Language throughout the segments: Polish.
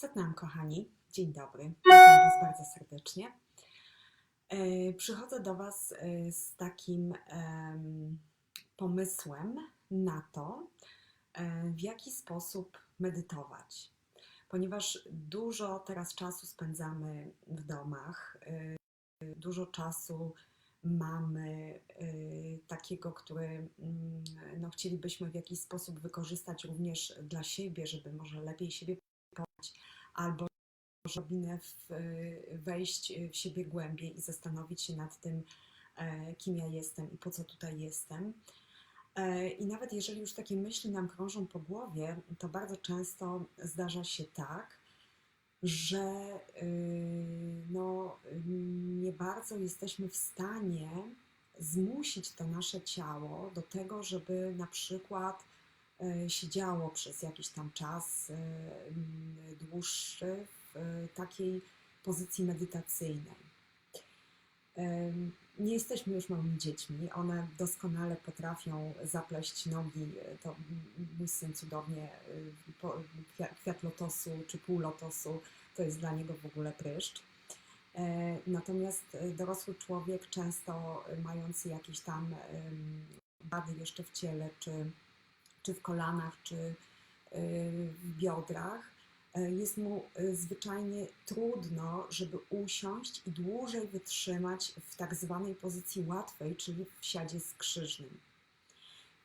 Satnam, kochani, dzień dobry. Witam Was bardzo serdecznie. E, Przychodzę do Was e, z takim em, pomysłem na to, e, w jaki sposób medytować. Ponieważ dużo teraz czasu spędzamy w domach, dużo czasu mamy takiego, który mm, no, chcielibyśmy w jakiś sposób wykorzystać również dla siebie, żeby może lepiej siebie albo odrobinę w, wejść w siebie głębiej i zastanowić się nad tym, e, kim ja jestem i po co tutaj jestem. E, I nawet jeżeli już takie myśli nam krążą po głowie, to bardzo często zdarza się tak, że y, no, nie bardzo jesteśmy w stanie zmusić to nasze ciało do tego, żeby na przykład e, siedziało przez jakiś tam czas e, dłuższy w e, takiej pozycji medytacyjnej. Nie jesteśmy już małymi dziećmi, one doskonale potrafią zapleść nogi, to mój syn cudownie, kwiat, lotosu czy pół lotosu, to jest dla niego w ogóle pryszcz. Natomiast dorosły człowiek, często mający jakieś tam em, wady jeszcze w ciele, czy, czy w kolanach, czy y, w biodrach, e, jest mu y, zwyczajnie trudno, żeby usiąść i dłużej wytrzymać w tak zwanej pozycji łatwej, czyli w siadzie skrzyżnym.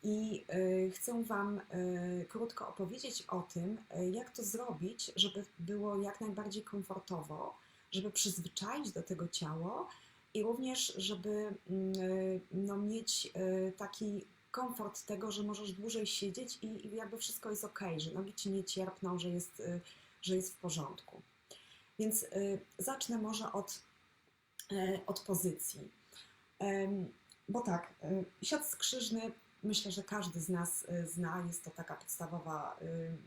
I y, chcę Wam y, krótko opowiedzieć o tym, y, jak to zrobić, żeby było jak najbardziej komfortowo, żeby przyzwyczaić do tego ciało i również, żeby mm, y, no, mieć y, taki komfort tego, że możesz dłużej siedzieć i, jakby wszystko jest ok, że nogi Ci nie cierpną, że jest, y, że jest w porządku. Więc y, zacznę może od, y, od pozycji. Bo tak, siat skrzyżny myślę, że każdy z nas zna. Jest to taka podstawowa mm,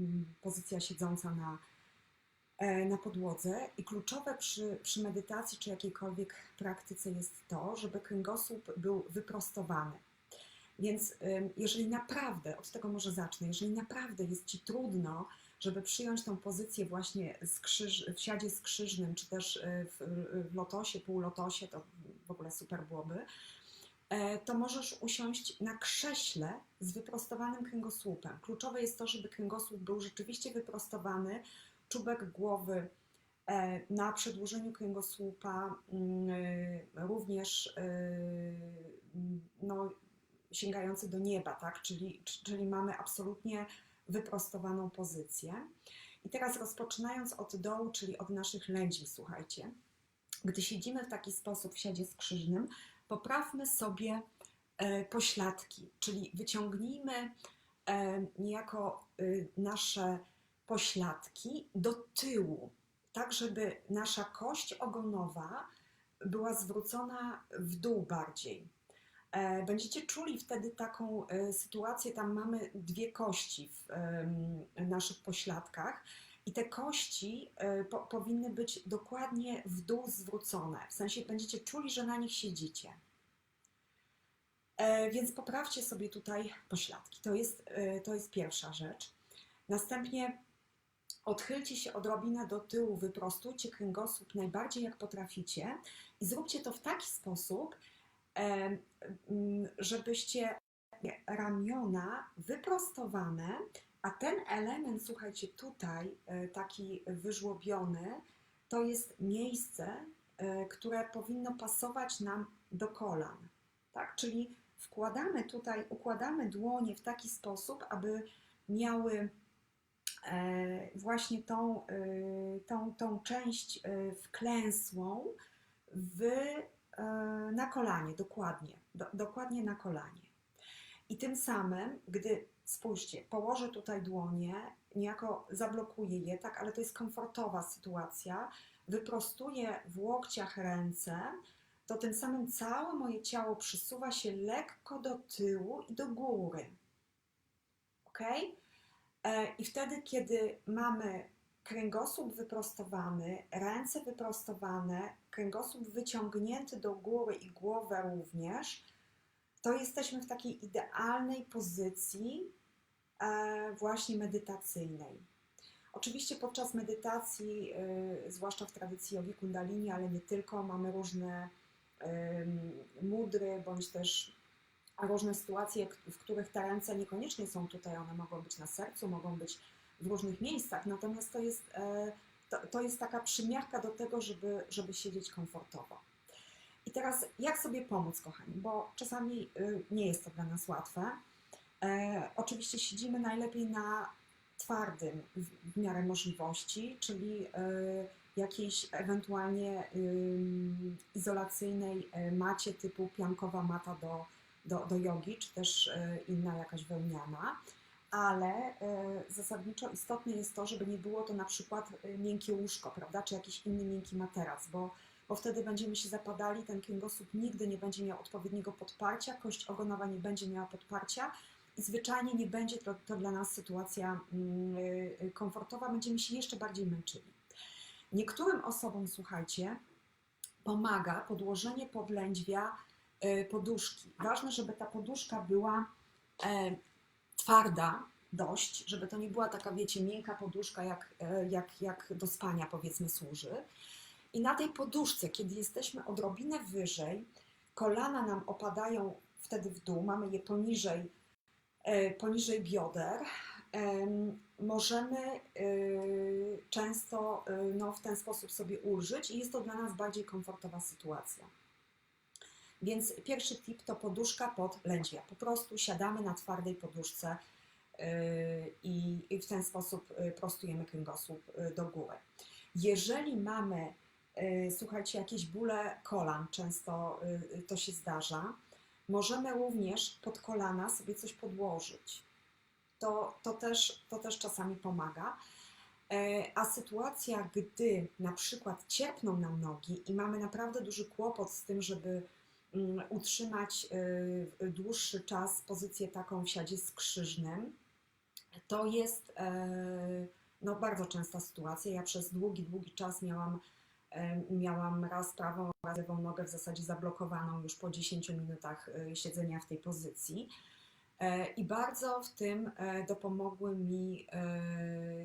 mm, pozycja siedząca na, e, na podłodze. I kluczowe przy, przy medytacji czy jakiejkolwiek praktyce jest to, żeby kręgosłup był wyprostowany. Więc jeżeli naprawdę, od tego może zacznę, jeżeli naprawdę jest Ci trudno, żeby przyjąć tą pozycję właśnie skrzyż, w siadzie skrzyżnym, czy też y, w, w lotosie, półlotosie, to w ogóle super byłoby, e, to możesz usiąść na krześle z wyprostowanym kręgosłupem. Kluczowe jest to, żeby kręgosłup był rzeczywiście wyprostowany, czubek głowy e, na przedłużeniu kręgosłupa, mm, y, również y, no, sięgający do nieba, tak? czyli, czyli mamy absolutnie wyprostowaną pozycję. I teraz rozpoczynając od dołu, czyli od naszych lędźwi, słuchajcie, gdy siedzimy w taki sposób w siadzie skrzyżnym, poprawmy sobie e, pośladki, czyli wyciągnijmy e, niejako y, nasze pośladki do tyłu, tak żeby nasza kość ogonowa była zwrócona w dół bardziej. E, Będziecie czuli wtedy taką e, sytuację, tam mamy dwie kości w naszych pośladkach i te kości e, po, powinny być dokładnie w dół zwrócone, w sensie będziecie czuli, że na nich siedzicie. Więc poprawcie sobie tutaj pośladki. To jest, to jest pierwsza rzecz. Następnie odchylcie się odrobinę do tyłu, wyprostujcie kręgosłup najbardziej jak potraficie i zróbcie to w taki sposób, żebyście ramiona wyprostowane, a ten element, słuchajcie, tutaj e, taki wyżłobiony, to jest miejsce, e, które powinno pasować nam do kolan. Tak? Czyli wkładamy tutaj, układamy dłonie w taki sposób, aby miały e, właśnie tą, tą, tą część wklęsłą w, na kolanie, dokładnie, do, dokładnie na kolanie. I tym samym, gdy spójrzcie, położę tutaj dłonie, niejako zablokuję je, tak, ale to jest komfortowa sytuacja, wyprostuję w łokciach ręce, to tym samym całe moje ciało przysuwa się lekko do tyłu i do góry. Ok? E, I wtedy, kiedy mamy kręgosłup wyprostowany, ręce wyprostowane, kręgosłup wyciągnięty do góry i głowę również, to jesteśmy w takiej idealnej pozycji e, właśnie medytacyjnej. Oczywiście podczas medytacji, y, zwłaszcza w tradycji jogi kundalini, ale nie tylko, mamy różne ym, mudry bądź też różne sytuacje, w których te ręce niekoniecznie są tutaj, one mogą być na sercu, mogą być w różnych miejscach, natomiast to jest, e, to, to jest taka przymiarka do tego, żeby, żeby siedzieć komfortowo. I teraz jak sobie pomóc, kochani, bo czasami y, nie jest to dla nas łatwe. E, oczywiście siedzimy najlepiej na twardym w, miarę możliwości, czyli y, jakiejś ewentualnie izolacyjnej macie typu piankowa mata do, do, do jogi, czy też inna jakaś wełniana. Ale y, zasadniczo istotne jest to, żeby nie było to na przykład y, miękkie łóżko, prawda, czy jakiś inny miękki materac, bo, bo wtedy będziemy się zapadali, ten kręgosłup nigdy nie będzie miał odpowiedniego podparcia, kość ogonowa nie będzie miała podparcia i zwyczajnie nie będzie to, to dla nas sytuacja mm, y, komfortowa, będziemy się jeszcze bardziej męczyli. Niektórym osobom, słuchajcie, pomaga podłożenie podlędźwia poduszki. Ważne, żeby ta poduszka była e, twarda dość, żeby to nie była taka, wiecie, miękka poduszka, jak, e, jak, jak do spania powiedzmy służy. I na tej poduszce, kiedy jesteśmy odrobinę wyżej, kolana nam opadają wtedy w dół, mamy je poniżej, e, poniżej bioder. Em, Możemy e, często no, w ten sposób sobie ulżyć i jest to dla nas bardziej komfortowa sytuacja. Więc pierwszy tip to poduszka pod lędźwia. Po prostu siadamy na twardej poduszce yy, i w ten sposób yy, prostujemy kręgosłup yy, do góry. Jeżeli mamy, słuchajcie, jakieś bóle kolan, często to się zdarza, możemy również pod kolana sobie coś podłożyć. To, to, też, to też czasami pomaga. A sytuacja, gdy na przykład cierpną nam nogi i mamy naprawdę duży kłopot z tym, żeby utrzymać y, dłuższy czas pozycję taką w siadzie skrzyżnym, to jest e, no, bardzo częsta sytuacja. Ja przez długi, długi czas miałam, e, miałam raz prawą, raz lewą nogę w zasadzie zablokowaną już po 10 minutach e, siedzenia w tej pozycji. I bardzo w tym dopomogły mi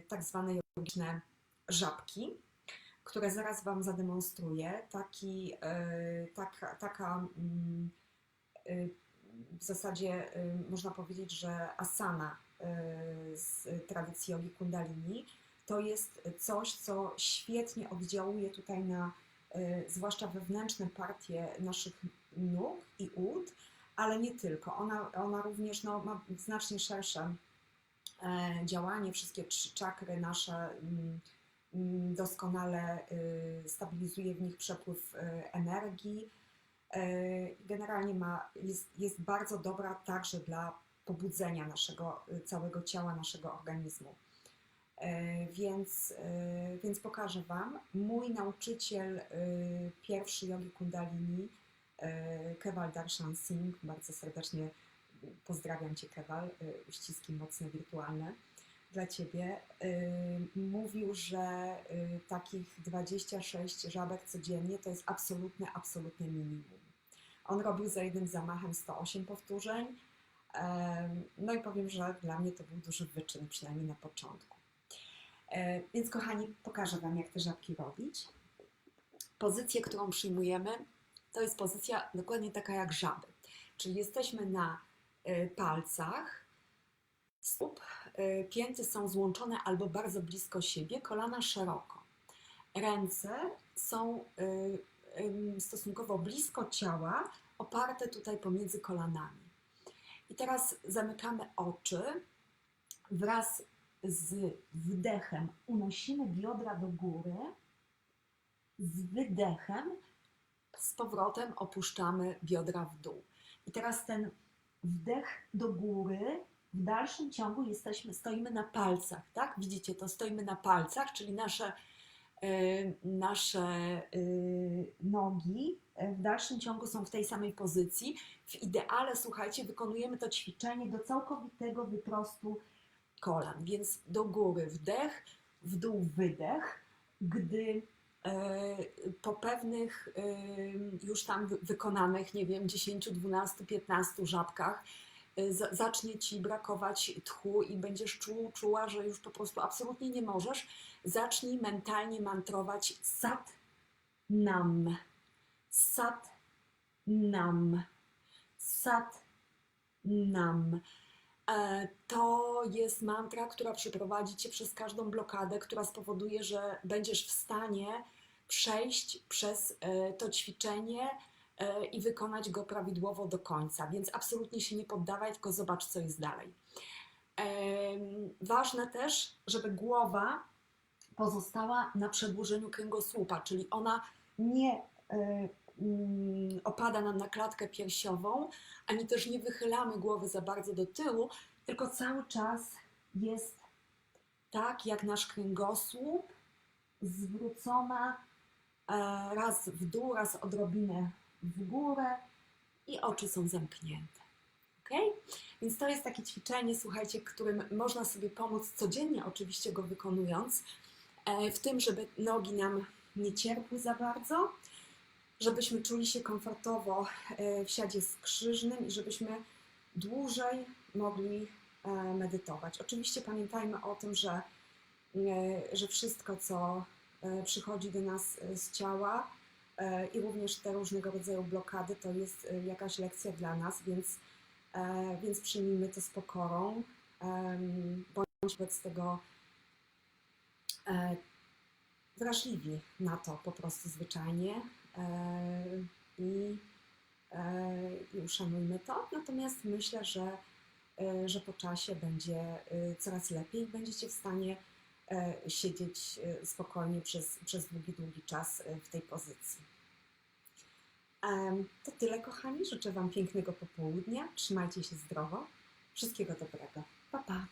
tak zwane jogiczne żabki, które zaraz Wam zademonstruję. Taki, e, taka, taka mm, e, w zasadzie e, można powiedzieć, że asana z tradycji jogi kundalini to jest coś, co świetnie oddziałuje tutaj na zwłaszcza wewnętrzne partie naszych nóg i ud, ale nie tylko. Ona, ona również no, ma znacznie szersze działanie, wszystkie trzy czakry nasze mm, doskonale y, stabilizuje w nich przepływ y, energii. E, Generalnie ma, jest, jest bardzo dobra także dla pobudzenia naszego y, całego ciała, naszego organizmu. Więc, więc pokażę Wam. Mój nauczyciel y, pierwszy jogi kundalini, Keval Darshan Singh, bardzo serdecznie pozdrawiam Cię Keval, y, uściski mocne, wirtualne dla Ciebie, y, mówił, że y, takich 26 żabek codziennie to jest absolutne, absolutne minimum. On robił za jednym zamachem 108 powtórzeń, no i powiem, że dla mnie to był duży wyczyn, przynajmniej na początku. E, Więc kochani, pokażę Wam, jak te żabki robić. Pozycję, którą przyjmujemy, to jest pozycja dokładnie taka jak żaby. Czyli jesteśmy na y, palcach stóp, pięty są złączone albo bardzo blisko siebie, kolana szeroko. Ręce są y, stosunkowo blisko ciała, oparte tutaj pomiędzy kolanami. I teraz zamykamy oczy. Wraz z wdechem unosimy biodra do góry. Z wydechem z powrotem opuszczamy biodra w dół. I teraz ten wdech do góry, w dalszym ciągu jesteśmy, stoimy na palcach, tak? Widzicie to, stoimy na palcach, czyli nasze, y, nasze y, nogi y, w dalszym ciągu są w tej samej pozycji. W ideale, słuchajcie, wykonujemy to ćwiczenie do całkowitego wyprostu kolan, więc do góry wdech, w dół wydech, gdy po pewnych już tam wy- wykonanych, nie wiem, 10, 12, 15 żabkach zacznie ci brakować tchu i będziesz czuł, czuła, że już po prostu absolutnie nie możesz, zacznij mentalnie mantrować sat nam, sat nam, sat nam. E, To jest mantra, która przeprowadzi cię przez każdą blokadę, która spowoduje, że będziesz w stanie przejść przez e, to ćwiczenie i wykonać go prawidłowo do końca. Więc absolutnie się nie poddawaj, tylko zobacz, co jest dalej. Ważne też, żeby głowa pozostała na przedłużeniu kręgosłupa, czyli ona nie e, mm, opada nam na klatkę piersiową, ani też nie wychylamy głowy za bardzo do tyłu, tylko cały czas jest tak, jak nasz kręgosłup, zwrócona e, raz w dół, raz odrobinę w górę i oczy są zamknięte. Ok? Więc to jest takie ćwiczenie, słuchajcie, którym można sobie pomóc codziennie, oczywiście go wykonując, e, w tym, żeby nogi nam nie cierpły za bardzo, żebyśmy czuli się komfortowo e, w siadzie skrzyżnym i żebyśmy dłużej mogli e, medytować. Oczywiście pamiętajmy o tym, że, że wszystko, co przychodzi do nas z ciała i również te różnego rodzaju blokady, to jest e, jakaś lekcja dla nas, więc, e, więc przyjmijmy to z pokorą. em, Bądźmy wobec tego e, wrażliwi na to po prostu zwyczajnie e, i, e, i uszanujmy to. Natomiast myślę, że, e, że po czasie będzie e, coraz lepiej. Będziecie w stanie e, siedzieć e, spokojnie przez, przez długi, długi czas e, w tej pozycji. To tyle, kochani. Życzę Wam pięknego popołudnia. Trzymajcie się zdrowo. Wszystkiego dobrego. Pa, pa.